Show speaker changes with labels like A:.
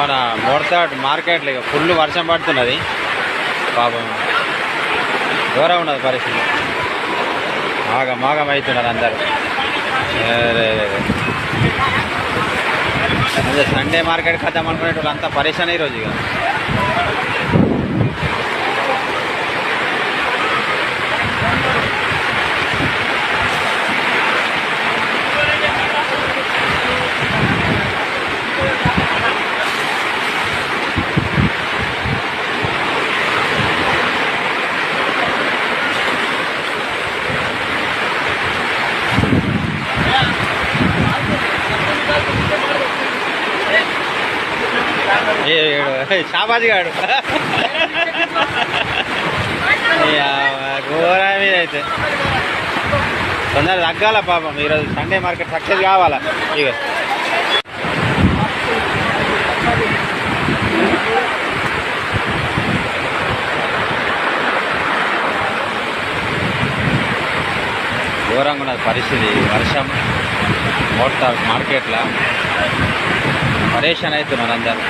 A: మన మోడతాడ్ మార్కెట్లో ఇక ఫుల్ వర్షం పడుతున్నది. పాపం ఘోరం ఉన్నది పరిస్థితి. ఆగ మాగం అవుతున్నారు అందరూ. అదే సండే మార్కెట్ కథం అనుకునేటోళ్ళు అంత అంతా పరేషాన్ ఈరోజు ఇక. షాబాజీ గాడు. ఘోరా మీద అయితే. తొందర తగ్గాల పాపం. ఈరోజు సండే మార్కెట్ సక్సెస్ కావాలా? ఇక ఘోరంగా ఉన్నది పరిస్థితి. వర్షం మోటార్ మార్కెట్లో పరేషాన్ అవుతున్నారు అందరు.